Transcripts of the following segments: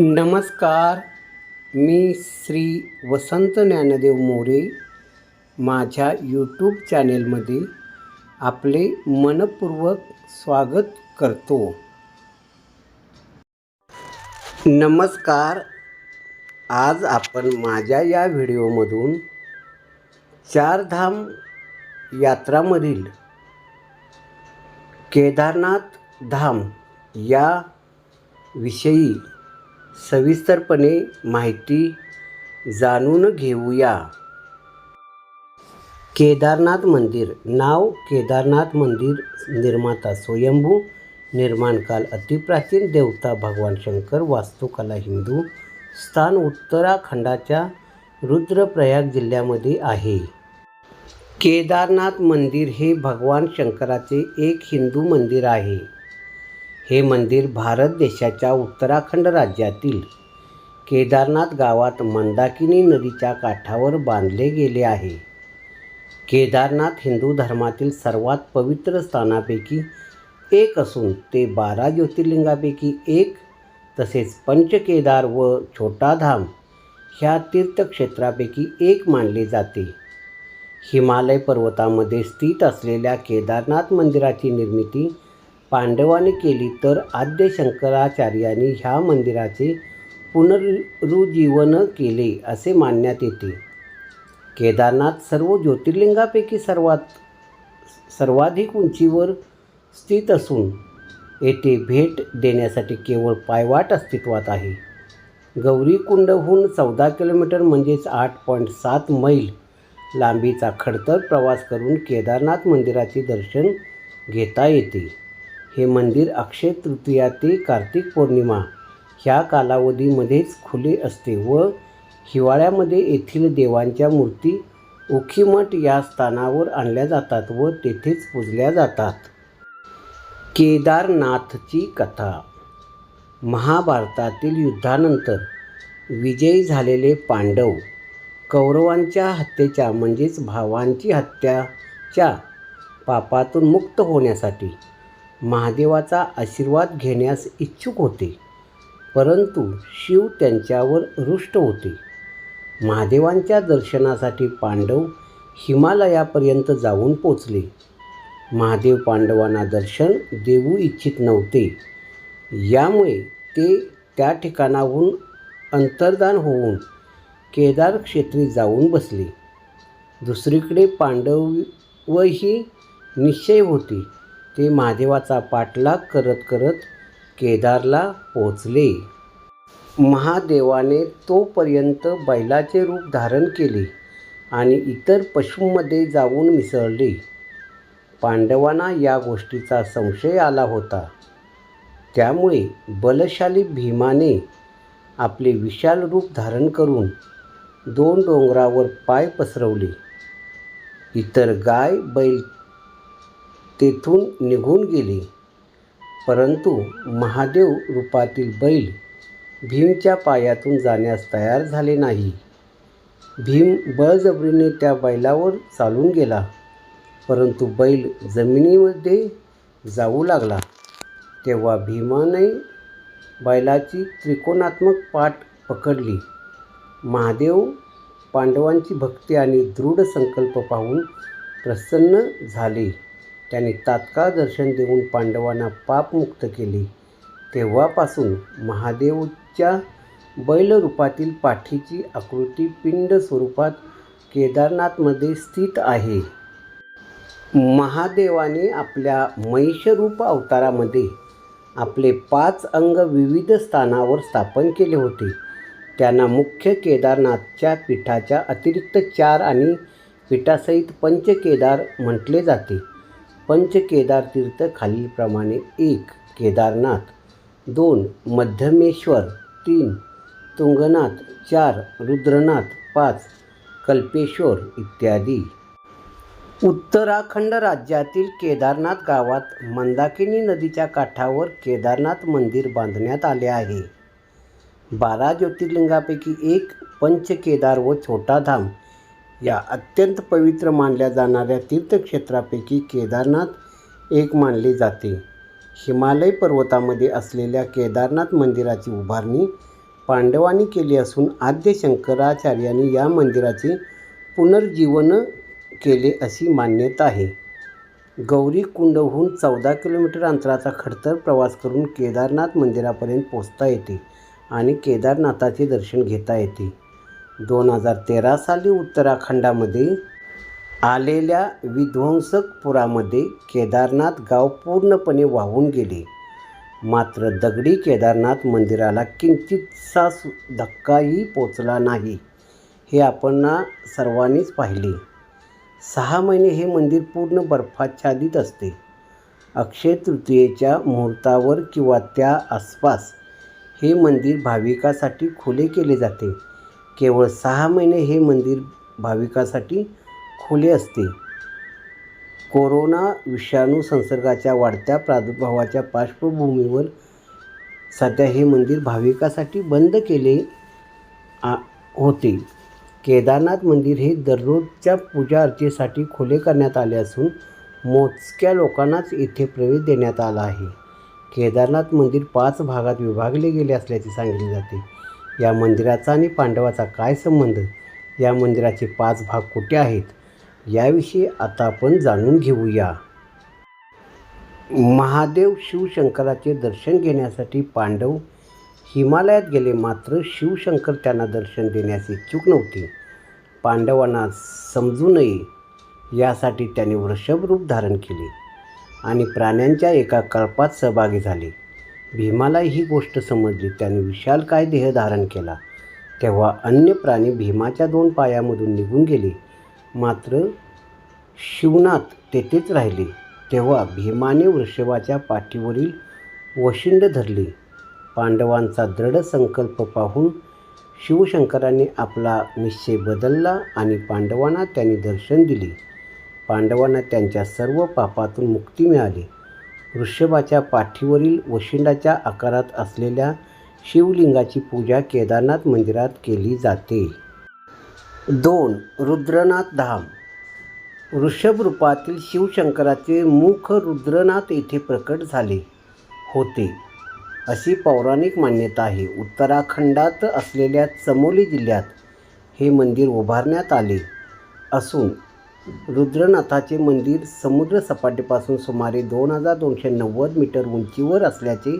नमस्कार मी श्री वसंत ज्ञानदेव मोरे. माझ्या यूट्यूब चॅनेलमध्ये आपले मनपूर्वक स्वागत करतो. नमस्कार आज आपण माझ्या या व्हिडिओमधून चारधाम यात्रामधील केदारनाथ धाम या विषयी सविस्तरपणे माहिती जाणून घेऊया. केदारनाथ मंदिर नाव केदारनाथ मंदिर निर्माता स्वयंभू निर्माणकाल अतिप्राचीन देवता भगवान शंकर वास्तुकला हिंदू स्थान उत्तराखंडाच्या रुद्रप्रयाग जिल्ह्यामध्ये आहे. केदारनाथ मंदिर हे भगवान शंकराचे एक हिंदू मंदिर आहे. हे मंदिर भारत देशाच्या उत्तराखंड राज्यातील केदारनाथ गावात मंदाकिनी नदीच्या काठावर बांधले गेले आहे. केदारनाथ हिंदू धर्मातील सर्वात पवित्र स्थानापैकी एक असून ते बारा ज्योतिर्लिंगापैकी एक तसेच पंचकेदार व छोटा धाम ह्या तीर्थक्षेत्रापैकी एक मानले जाते. हिमालय पर्वतामध्ये स्थित असलेल्या केदारनाथ मंदिराची निर्मिती पांडवांनी केली तर आद्य शंकराचार्यांनी ह्या मंदिराचे पुनरुज्जीवन केले असे मानण्यात येते. केदारनाथ सर्व ज्योतिर्लिंगापैकी सर्वात सर्वाधिक उंचीवर स्थित असून येथे भेट देण्यासाठी केवळ पायवाट अस्तित्वात आहे. गौरीकुंडहून चौदा किलोमीटर म्हणजेच आठ पॉईंट सात मैल लांबीचा खडतर प्रवास करून केदारनाथ मंदिराचे दर्शन घेता येते. हे मंदिर अक्षय तृतीया ते कार्तिक पौर्णिमा ह्या कालावधीमध्येच खुले असते व हिवाळ्यामध्ये येथील देवांच्या मूर्ती उखीमठ या स्थानावर आणल्या जातात व तेथेच पूजल्या जातात. केदारनाथची कथा. महाभारतातील युद्धानंतर विजयी झालेले पांडव कौरवांच्या हत्येच्या म्हणजेच भावांची हत्याच्या पापातून मुक्त होण्यासाठी महादेवाचा आशीर्वाद घेण्यास इच्छुक होते. परंतु शिव त्यांच्यावर रुष्ट होते. महादेवांच्या दर्शनासाठी पांडव हिमालयापर्यंत जाऊन पोचले. महादेव पांडवांना दर्शन देऊ इच्छित नव्हते. यामुळे ते त्या ठिकाणाहून अंतर्दान होऊन केदार क्षेत्री जाऊन बसले. दुसरीकडे पांडवही निश्चय होती. ते महादेवाचा पाठलाग करत करत केदारला पोचले महादेवाने तोपर्यंत बैलाचे रूप धारण केले आणि इतर पशूंमध्ये जाऊन मिसळले. पांडवांना या गोष्टीचा संशय आला होता. त्यामुळे बलशाली भीमाने आपले विशाल रूप धारण करून दोन डोंगरावर पाय पसरवले. इतर गाय बैल तेथून निघून गेले. परंतु महादेव रूपातील बैल भीमच्या पायातून जाण्यास तयार झाले नाही. भीम बळजबरीने त्या बैलावर चालून गेला परंतु बैल जमिनीमध्ये जाऊ लागला. तेव्हा भीमाने बैलाची त्रिकोणात्मक पाठ पकडली. महादेव पांडवांची भक्ती आणि दृढ संकल्प पाहून प्रसन्न झाले. त्याने तात्काळ दर्शन देऊन पांडवांना पापमुक्त केले. तेव्हापासून महादेवच्या बैलरूपातील पाठीची आकृती पिंड स्वरूपात केदारनाथमध्ये स्थित आहे. महादेवाने आपल्या महिषरूप अवतारामध्ये आपले पाच अंग विविध स्थानावर स्थापन केले होते. त्यांना मुख्य केदारनाथच्या पीठाच्या अतिरिक्त चार आणि पीठासहित पंचकेदार म्हटले जाते. पंचकेदार तीर्थ खालीलप्रमाणे एक केदारनाथ. दोन मध्यमेश्वर. तीन तुंगनाथ. चार रुद्रनाथ. पाच कल्पेश्वर इत्यादी. उत्तराखंड राज्यातील केदारनाथ गावात मंदाकिनी नदीच्या काठावर केदारनाथ मंदिर बांधण्यात आले आहे. बारा ज्योतिर्लिंगापैकी एक पंचकेदार व छोटा धाम. या अत्यंत पवित्र मानल्या जाणाऱ्या तीर्थक्षेत्रापैकी केदारनाथ एक मानले जाते. हिमालय पर्वतामध्ये असलेल्या केदारनाथ मंदिराची उभारणी पांडवांनी केली असून आद्य शंकराचार्यांनी या मंदिराचे पुनर्जीवन केले अशी मान्यता आहे. गौरीकुंडहून चौदा किलोमीटर अंतराचा खडतर प्रवास करून केदारनाथ मंदिरापर्यंत पोचता येते आणि केदारनाथाचे दर्शन घेता येते. दोन हजार तेरा साली उत्तराखंडामध्ये आलेल्या विध्वंसक पुरामध्ये केदारनाथ गाव पूर्णपणे वाहून गेले. मात्र दगडी केदारनाथ मंदिराला किंचितसा सु धक्काही पोचला नाही हे आपण सर्वांनीच पाहिले. सहा महिने हे मंदिर पूर्ण बर्फाच्छादित असते. अक्षय तृतीयेच्या मुहूर्तावर किंवा त्या आसपास हे मंदिर भाविकासाठी खुले केले जाते. केवळ सहा महिने हे मंदिर भाविकासाठी खुले असते. कोरोना विषाणू संसर्गाच्या वाढत्या प्रादुर्भावाच्या पार्श्वभूमीवर सध्या हे मंदिर भाविकासाठी बंद केले आ होते. केदारनाथ मंदिर हे दररोजच्या पूजा अर्चेसाठी खुले करण्यात आले असून मोजक्या लोकांनाच येथे प्रवेश देण्यात आला आहे. केदारनाथ मंदिर पाच भागात विभागले गेले असल्याचे सांगितले जाते. या मंदिराचा आणि पांडवाचा काय संबंध? या मंदिराचे पाच भाग कुठे आहेत? याविषयी आता आपण जाणून घेऊया. महादेव शिवशंकराचे दर्शन घेण्यासाठी पांडव हिमालयात गेले. मात्र शिवशंकर त्यांना दर्शन देण्यास इच्छुक नव्हते. पांडवांना समजू नये यासाठी त्यांनी वृषभ रूप धारण केले आणि प्राण्यांच्या एका कल्पात सहभागी झाले. भीमाला ही गोष्ट समजली. त्याने विशाल काय देह धारण केला? तेव्हा अन्य प्राणी भीमाच्या दोन पायामधून निघून गेले. मात्र शिवनाथ तेथेच राहिले. तेव्हा भीमाने वृषभाच्या पाठीवरील वशिंड धरले. पांडवांचा दृढ संकल्प पाहून शिवशंकराने आपला निश्चय बदलला आणि पांडवांना त्यांनी दर्शन दिले. पांडवांना त्यांच्या सर्व पापातून मुक्ती मिळाली. वृषभाच्या पाठीवरील वशिंडाच्या आकारात असलेल्या शिवलिंगाची पूजा केदारनाथ मंदिरात केली जाते. दोन रुद्रनाथ धाम. वृषभ रूपातील शिवशंकराचे मुख रुद्रनाथ येथे प्रकट झाले होते. अशी पौराणिक मान्यता आहे. उत्तराखंडात असलेल्या चमोली जिल्ह्यात हे मंदिर उभारण्यात आले असून रुद्रनाथाचे मंदिर समुद्र सपाटीपासून सुमारे दोन हजार दोनशे नव्वद मीटर उंचीवर असल्याचे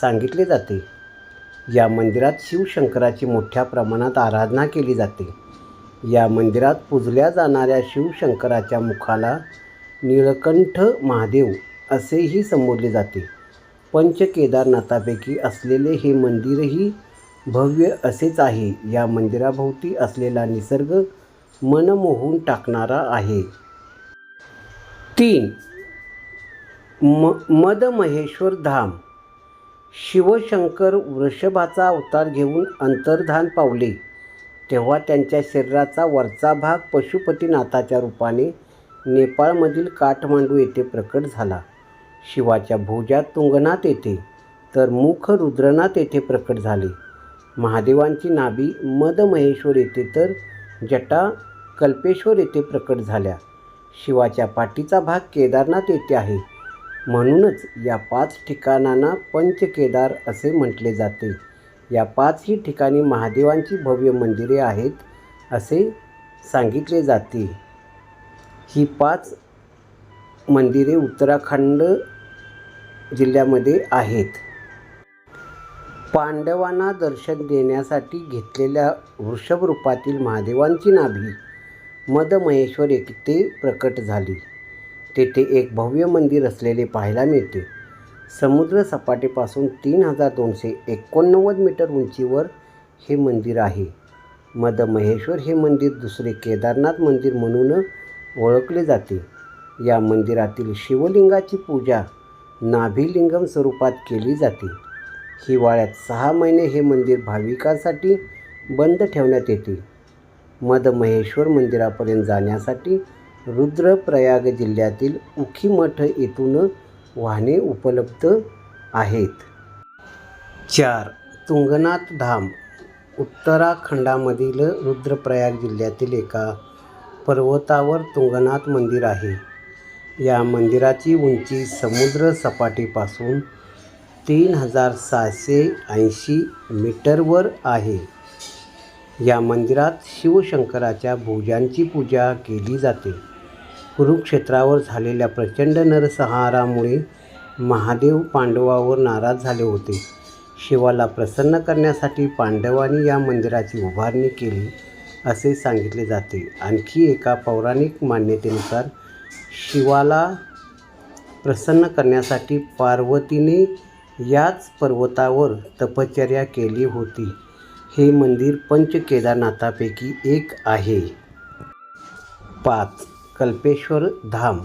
सांगितले जाते. या मंदिरात शिवशंकराची मोठ्या प्रमाणात आराधना केली जाते. या मंदिरात पूजल्या जाणाऱ्या शिवशंकराच्या मुखाला निळकंठ महादेव असेही संबोधले जाते. पंच केदारनाथापैकी असलेले हे मंदिरही भव्य असेच आहे. या मंदिराभोवती असलेला निसर्ग मन मोहून टाकणारा आहे. तीन. म मदमहेश्वर धाम. शिवशंकर वृषभाचा अवतार घेऊन अंतर्धान पावले. तेव्हा त्यांच्या शरीराचा वरचा भाग पशुपतीनाथाच्या रूपाने नेपाळमधील काठमांडू येथे प्रकट झाला. शिवाच्या भुजा तुंगनाथ येथे तर मुख रुद्रनाथ येथे प्रकट झाले. महादेवांची नाभी मदमहेश्वर येथे तर जटा कल्पेश्वर येथे प्रकट झाल्या. शिवाच्या पाठीचा भाग केदारनाथ येथे आहे. म्हणूनच या पाच ठिकाणांना पंचकेदार असे म्हटले जाते. या पाचही ठिकाणी महादेवांची भव्य मंदिरे आहेत असे सांगितले जाते. ही पाच मंदिरे उत्तराखंड जिल्ह्यामध्ये आहेत. पांडवांना दर्शन देण्यासाठी घेतलेल्या वृषभ रूपातील महादेवांची नाभी मदमहेश्वर येथे प्रकट झाली. तेथे एक भव्य मंदिर असलेले पाहायला मिळते. समुद्र सपाटीपासून तीन हजार दोनशे एकोणनव्वद मीटर उंचीवर हे मंदिर आहे. मदमहेश्वर हे मंदिर दुसरे केदारनाथ मंदिर म्हणून ओळखले जाते. या मंदिरातील शिवलिंगाची पूजा नाभिलिंगम स्वरूपात केली जाते. हिवाळ्यात सहा महिने हे मंदिर भाविकांसाठी बंद ठेवण्यात येते मधमहेश्वर मंदिरापर्यंत जाण्यासाठी रुद्रप्रयाग जिल्ह्यातील उखीमठ येथून वाहने उपलब्ध आहेत. चार तुंगनाथ धाम उत्तराखंडामधील रुद्रप्रयाग जिल्ह्यातील एका पर्वतावर तुंगनाथ मंदिर आहे. या मंदिराची उंची समुद्र सपाटीपासून तीन हजार सहाशे ऐंशी मीटरवर आहे. या मंदिरात शिवशंकराच्या भुजांची पूजा केली जाते. कुरुक्षेत्रावर झालेल्या प्रचंड नरसंहारामुळे महादेव पांडवावर नाराज झाले होते. शिवाला प्रसन्न करण्यासाठी पांडवांनी या मंदिराची उभारणी केली असे सांगितले जाते. आणखी एका पौराणिक मान्यतेनुसार शिवाला प्रसन्न करण्यासाठी पार्वतीने याच पर्वतावर तपश्चर्या केली होती. हे मंदिर पंच केदारनाथापैकी एक आहे. पाच. कल्पेश्वर धाम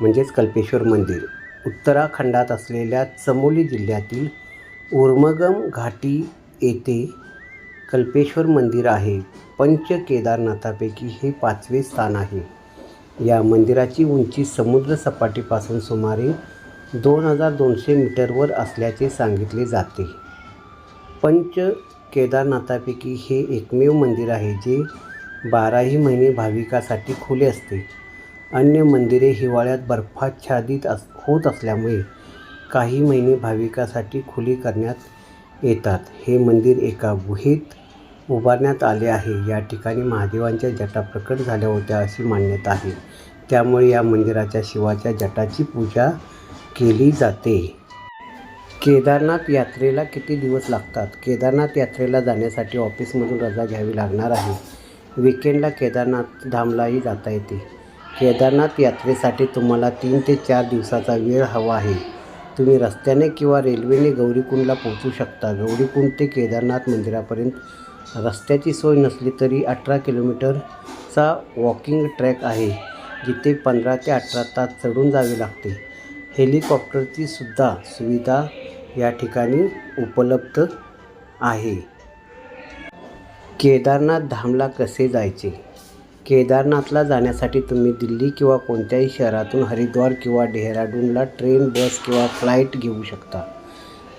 म्हणजेच कल्पेश्वर मंदिर. उत्तराखंडात असलेल्या चमोली जिल्ह्यातील उर्मगम घाटी येथे कल्पेश्वर मंदिर आहे. पंच केदारनाथापैकी हे पाचवे स्थान आहे. या मंदिराची उंची समुद्र सपाटीपासून सुमारे दोन हजार दोनशे मीटरवर असल्याचे सांगितले जाते. पंच केदारनाथापैकी हे एकमेव मंदिर आहे जे बाराही महिने भाविकासाठी खुले असते. अन्य मंदिरे हिवाळ्यात बर्फाच्छादित अस होत असल्यामुळे काही महिने भाविकासाठी खुली करण्यात येतात. हे मंदिर एका गुहेत उभारण्यात आले आहे. या ठिकाणी महादेवांच्या जटा प्रकट झाल्या होत्या अशी मान्यता आहे. त्यामुळे या मंदिराच्या शिवाच्या जटाची पूजा केली जाते. केदारनाथ यात्रेला किती दिवस लागतात? केदारनाथ यात्रेला जाण्यासाठी ऑफिसमधून रजा घ्यावी लागणार आहे. विकेंडला केदारनाथ धामलाही जाता येते. केदारनाथ यात्रेसाठी तुम्हाला तीन ते चार दिवसाचा वेळ हवा आहे. तुम्ही रस्त्याने किंवा रेल्वेने गौरीकुंडला पोहोचू शकता. गौरीकुंड ते केदारनाथ मंदिरापर्यंत रस्त्याची सोय नसली तरी अठरा किलोमीटरचा वॉकिंग ट्रॅक आहे जिथे पंधरा ते अठरा तास चढून जावे लागते. हेलिकॉप्टरची सुद्धा सुविधा या ठिकाणी उपलब्ध आहे. केदारनाथ धामला कसे जायचे? केदारनाथला जाण्यासाठी तुम्ही दिल्ली किंवा कोणत्याही शहरातून हरिद्वार किंवा डेहराडूनला ट्रेन बस किंवा फ्लाईट घेऊ शकता.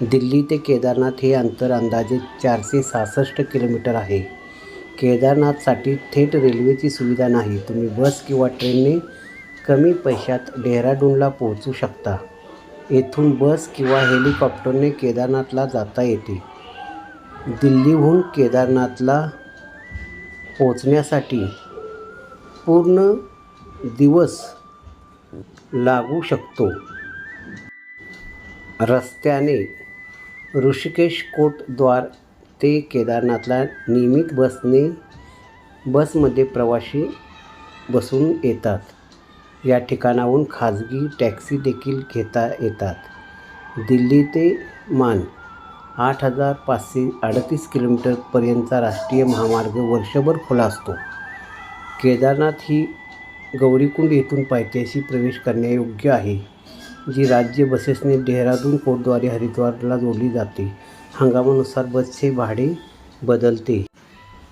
दिल्ली ते केदारनाथ हे अंतर अंदाजे चारशे सहासष्ट किलोमीटर आहे. केदारनाथसाठी थेट रेल्वेची सुविधा नाही. तुम्ही बस किंवा ट्रेनने कमी पैशात डेहराडूनला पोहोचू शकता. येथून बस किंवा हेलिकॉप्टरने केदारनाथला जाता येते. दिल्लीहून केदारनाथला पोचण्यासाठी पूर्ण दिवस लागू शकतो. रस्त्याने ऋषिकेश कोटद्वार ते केदारनाथला नियमित बसने बसमध्ये प्रवासी बसून येतात. या ठिकाणाहून खाजगी टॅक्सी देखील घेता येतात. दिल्ली ते मान आठ हजार पाचशे अडतीस किलोमीटरपर्यंतचा राष्ट्रीय महामार्ग वर्षभर खुला असतो. केदारनाथ ही गौरीकुंड येथून पायथ्याशी प्रवेश करण्यायोग्य आहे जी राज्य बसेसने डेहराडून कोटद्वारे हरिद्वारला जोडली जाते. हंगामानुसार बसचे भाडे बदलते.